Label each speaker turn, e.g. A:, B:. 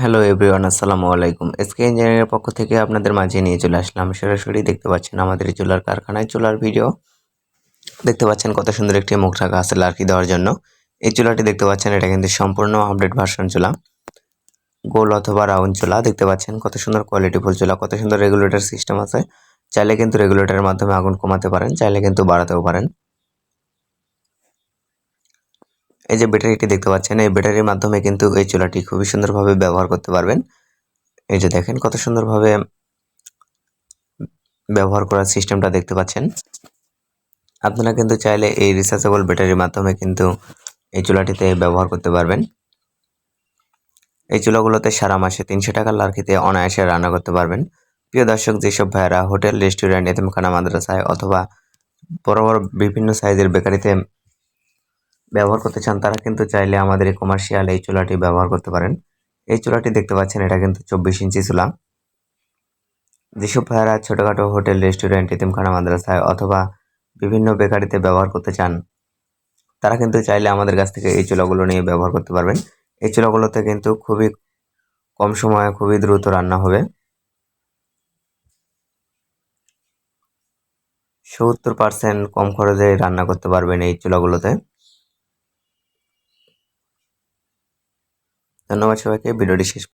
A: Hello everyone, আসসালামু আলাইকুম। SK ইঞ্জিনিয়ারের পক্ষ থেকে আপনাদের মাঝে নিয়ে চলে আসলাম। সরাসরি দেখতে পাচ্ছেন আমাদের চুলার কারখানায় চুলার ভিডিও। দেখতে পাচ্ছেন কত সুন্দর একটি মুখ রাখা আছে লার্কি দেওয়ার জন্য। এই চুলাটি দেখতে পাচ্ছেন, এটা কিন্তু সম্পূর্ণ আপডেট ভার্সন চুলা। গোল অথবা রাউন্ড চুলা, দেখতে পাচ্ছেন কত সুন্দর কোয়ালিটিফুল চুলা, কত সুন্দর রেগুলেটর সিস্টেম আছে। চাইলে কিন্তু রেগুলেটরের মাধ্যমে আগুন কমাতে পারেন, চাইলে কিন্তু বাড়াতেও পারেন। এই যে ব্যাটারিটি দেখতে পাচ্ছেন, এই ব্যাটারির মাধ্যমে কিন্তু এই চুলাটি খুবই সুন্দরভাবে ব্যবহার করতে পারবেন। এই যে দেখেন কত সুন্দরভাবে ব্যবহার করার সিস্টেমটা দেখতে পাচ্ছেন। আপনারা কিন্তু চাইলে এই রিচার্জেবল ব্যাটারির মাধ্যমে কিন্তু এই চুলাটিতে ব্যবহার করতে পারবেন। এই চুলাগুলোতে সারা মাসে তিনশো টাকার লার্কিতে অনায়াসে রান্না করতে পারবেন। প্রিয় দর্শক, যেসব ভাইয়েরা হোটেল, রেস্টুরেন্ট, এতিমখানা, মাদ্রাসায় অথবা বড় বড় বিভিন্ন সাইজের বেকারিতে ব্যবহার করতে চান, তারা কিন্তু চাইলে আমাদের এই কমার্শিয়াল এই চুলাটি ব্যবহার করতে পারেন। এই চুলাটি দেখতে পাচ্ছেন, এটা কিন্তু চব্বিশ ইঞ্চি চুলা। যেসব ভাইয়ারা ছোটোখাটো হোটেল রেস্টুরেন্ট এতিমখানা মাদ্রাসায় অথবা বিভিন্ন বেকারিতে ব্যবহার করতে চান, তারা কিন্তু চাইলে আমাদের কাছ থেকে এই চুলাগুলো নিয়ে ব্যবহার করতে পারবেন। এই চুলাগুলোতে কিন্তু খুবই কম সময়ে খুবই দ্রুত রান্না হবে। সত্তর পার্সেন্ট কম খরচে রান্না করতে পারবেন এই চুলাগুলোতে। ধন্যবাদ সবাইকে ভিডিওটি শেষ